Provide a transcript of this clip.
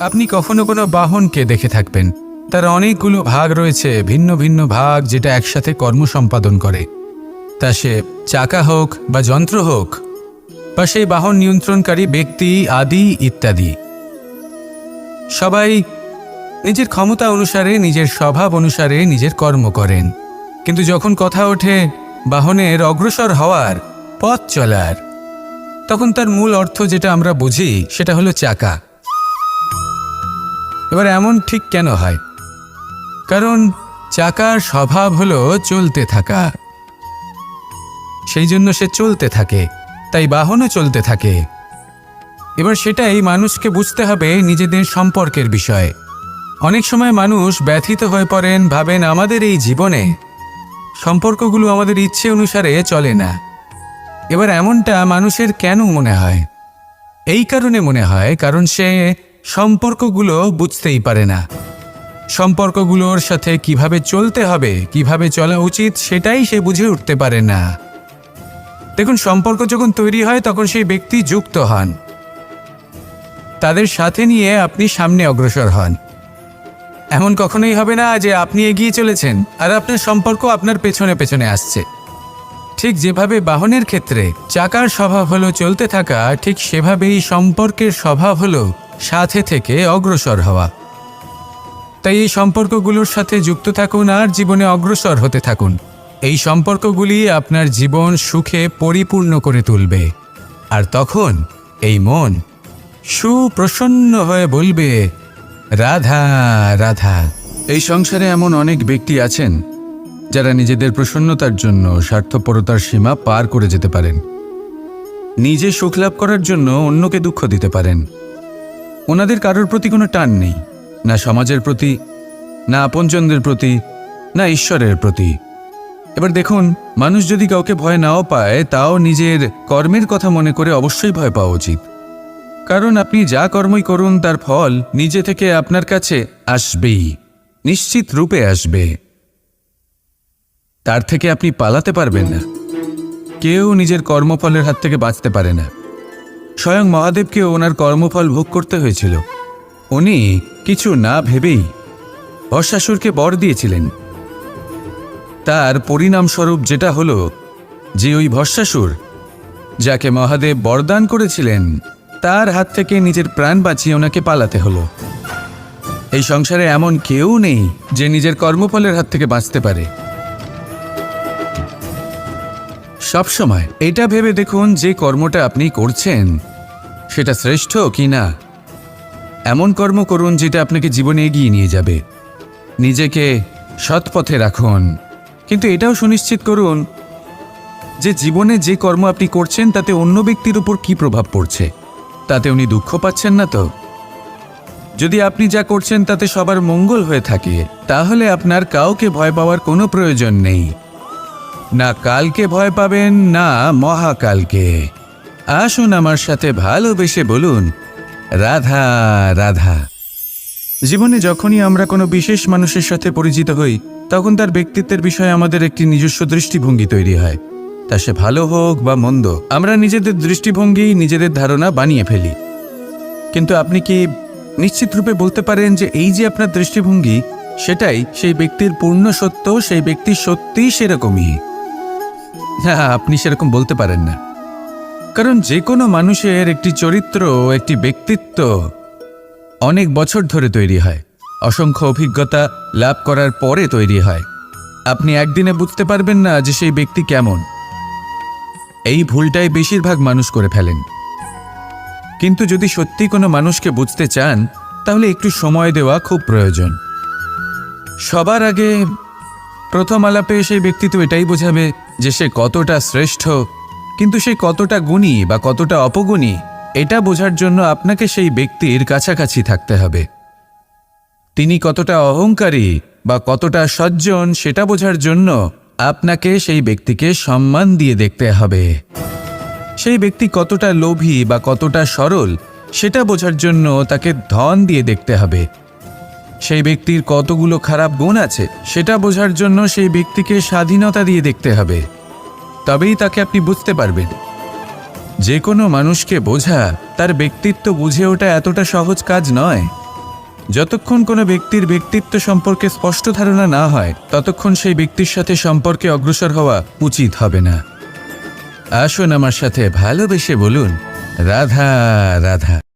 আপনি কখনো কোনো বাহনকে দেখে থাকবেন। তার অনেকগুলো ভাগ রয়েছে, ভিন্ন ভিন্ন ভাগ, যেটা একসাথে কর্ম সম্পাদন করে। তা সে চাকা হোক বা যন্ত্র হোক, বা সেই বাহন নিয়ন্ত্রণকারী ব্যক্তি, আদি ইত্যাদি। সবাই নিজের ক্ষমতা অনুসারে, নিজের স্বভাব অনুসারে নিজের কর্ম করেন। কিন্তু যখন কথা ওঠে বাহনের অগ্রসর হওয়ার, পথ চলার, তখন তার মূল অর্থ যেটা আমরা বুঝি, সেটা হলো চাকা। এবার এমন ঠিক কেন হয়? কারণ চাকার স্বভাব হলো চলতে থাকা। সেই জন্য সে চলতে থাকে, তাই বাহনও চলতে থাকে। এবার সেটাই মানুষকে বুঝতে হবে নিজেদের সম্পর্কের বিষয়ে। অনেক সময় মানুষ ব্যথিত হয়ে পড়েন, ভাবেন আমাদের এই জীবনে সম্পর্কগুলো আমাদের ইচ্ছে অনুসারে চলে না। এবার এমনটা মানুষের কেন মনে হয়? এই কারণে মনে হয়, কারণ সে সম্পর্কগুলো বুঝতেই পারে না। সম্পর্কগুলোর সাথে কীভাবে চলতে হবে, কীভাবে চলা উচিত, সেটাই সে বুঝে উঠতে পারে না। দেখুন, সম্পর্ক যখন তৈরি হয়, তখন সেই ব্যক্তি যুক্ত হন। তাদের সাথে নিয়ে আপনি সামনে অগ্রসর হন। এমন কখনোই হবে না যে আপনি এগিয়ে চলেছেন আর আপনার সম্পর্ক আপনার পেছনে পেছনে আসছে। ঠিক যেভাবে বাহনের ক্ষেত্রে চাকার স্বভাব হলো চলতে থাকা, ঠিক সেভাবেই সম্পর্কের স্বভাব হলো সাথে থেকে অগ্রসর হওয়া। তাই এই সম্পর্কগুলোর সাথে যুক্ত থাকুন আর জীবনে অগ্রসর হতে থাকুন। এই সম্পর্কগুলি আপনার জীবন সুখে পরিপূর্ণ করে তুলবে। আর তখন এই মন সুপ্রসন্ন হয়ে বলবে, রাধা রাধা। এই সংসারে এমন অনেক ব্যক্তি আছেন যারা নিজেদের প্রসন্নতার জন্য স্বার্থপরতার সীমা পার করে যেতে পারেন। নিজে সুখ লাভ করার জন্য অন্যকে দুঃখ দিতে পারেন। ওনাদের কারোর প্রতি কোনো টান নেই, না সমাজের প্রতি, না আপনজনদের প্রতি, না ঈশ্বরের প্রতি। এবার দেখুন, মানুষ যদি কাউকে ভয় নাও পায়, তাও নিজের কর্মের কথা মনে করে অবশ্যই ভয় পাওয়া উচিত। কারণ আপনি যা কর্মই করুন, তার ফল নিজে থেকে আপনার কাছে আসবেই, নিশ্চিত রূপে আসবে। তার থেকে আপনি পালাতে পারবেন না। কেউ নিজের কর্মফলের হাত থেকে বাঁচতে পারে না। স্বয়ং মহাদেবকে ওনার কর্মফল ভোগ করতে হয়েছিল। উনি কিছু না ভেবেই ভস্মাসুরকে বর দিয়েছিলেন। তার পরিণামস্বরূপ যেটা হলো যে ওই ভস্মাসুর যাকে মহাদেব বরদান করেছিলেন, তার হাত থেকে নিজের প্রাণ বাঁচিয়ে ওনাকে পালাতে হলো। এই সংসারে এমন কেউ নেই যে নিজের কর্মফলের হাত থেকে বাঁচতে পারে। সবসময় এটা ভেবে দেখুন যে কর্মটা আপনি করছেন সেটা শ্রেষ্ঠ কি না? এমন কর্ম করুন যেটা আপনাকে জীবনে এগিয়ে নিয়ে যাবে। নিজেকে সৎ পথে রাখুন। কিন্তু এটাও সুনিশ্চিত করুন যে জীবনে যে কর্ম আপনি করছেন, তাতে অন্য ব্যক্তির উপর কি প্রভাব পড়ছে? তাতে উনি দুঃখ পাচ্ছেন না তো? যদি আপনি যা করছেন, তাতে সবার মঙ্গল হয়ে থাকে, তাহলে আপনার কাউকে ভয় পাওয়ার কোনো প্রয়োজন নেই। না কালকে ভয় পাবেন, না মহাকালকে। আসুন আমার সাথে ভালোবেসে বলুন, রাধা রাধা। জীবনে যখনই আমরা কোনো বিশেষ মানুষের সাথে পরিচিত হই, তখন তার ব্যক্তিত্বের বিষয়ে আমাদের একটি নিজস্ব দৃষ্টিভঙ্গি তৈরি হয়। তা সে ভালো হোক বা মন্দ, আমরা নিজেদের দৃষ্টিভঙ্গি, নিজেদের ধারণা বানিয়ে ফেলি। কিন্তু আপনি কি নিশ্চিত রূপে বলতে পারেন যে এই যে আপনার দৃষ্টিভঙ্গি, সেটাই সেই ব্যক্তির পূর্ণ সত্য, সেই ব্যক্তি সত্যিই সেরকমই? হ্যাঁ আপনি সেরকম বলতে পারেন না। কারণ যে কোনো মানুষের একটি চরিত্র একটি ব্যক্তিত্ব অনেক বছর ধরে তৈরি হয়। অসংখ্য অভিজ্ঞতা লাভ করার পরে তৈরি হয়। আপনি একদিনে বুঝতে পারবেন না যে সেই ব্যক্তি কেমন। এই ভুলটাই বেশিরভাগ মানুষ করে ফেলেন। কিন্তু যদি সত্যি কোনো মানুষকে বুঝতে চান, তাহলে একটু সময় দেওয়া খুব প্রয়োজন। সবার আগে প্রথম আলাপে সেই ব্যক্তিত্ব এটাই বোঝাবে যে সে কতটা শ্রেষ্ঠ কিন্তু সে কতটা গুণী বা কতটা অপগুণী, এটা বোঝার জন্য আপনাকে সেই ব্যক্তির কাছাকাছি থাকতে হবে। তিনি কতটা অহংকারী বা কতটা সজ্জন, সেটা বোঝার জন্য আপনাকে সেই ব্যক্তিকে সম্মান দিয়ে দেখতে হবে। সেই ব্যক্তি কতটা লোভী বা কতটা সরল, সেটা বোঝার জন্য তাকে ধন দিয়ে দেখতে হবে। সেই ব্যক্তির কতগুলো খারাপ গুণ আছে, সেটা বোঝার জন্য সেই ব্যক্তিকে স্বাধীনতা দিয়ে দেখতে হবে। তবেই তাকে আপনি বুঝতে পারবেন। যে কোনো মানুষকে বোঝা তার ব্যক্তিত্ব বুঝে ওটা এতটা সহজ কাজ নয়। যতক্ষণ কোনো ব্যক্তির ব্যক্তিত্ব সম্পর্কে স্পষ্ট ধারণা না হয়, ততক্ষণ সেই ব্যক্তির সাথে সম্পর্কে অগ্রসর হওয়া উচিত হবে না। আসুন আমার সাথে ভালোবেসে বলুন, রাধা রাধা।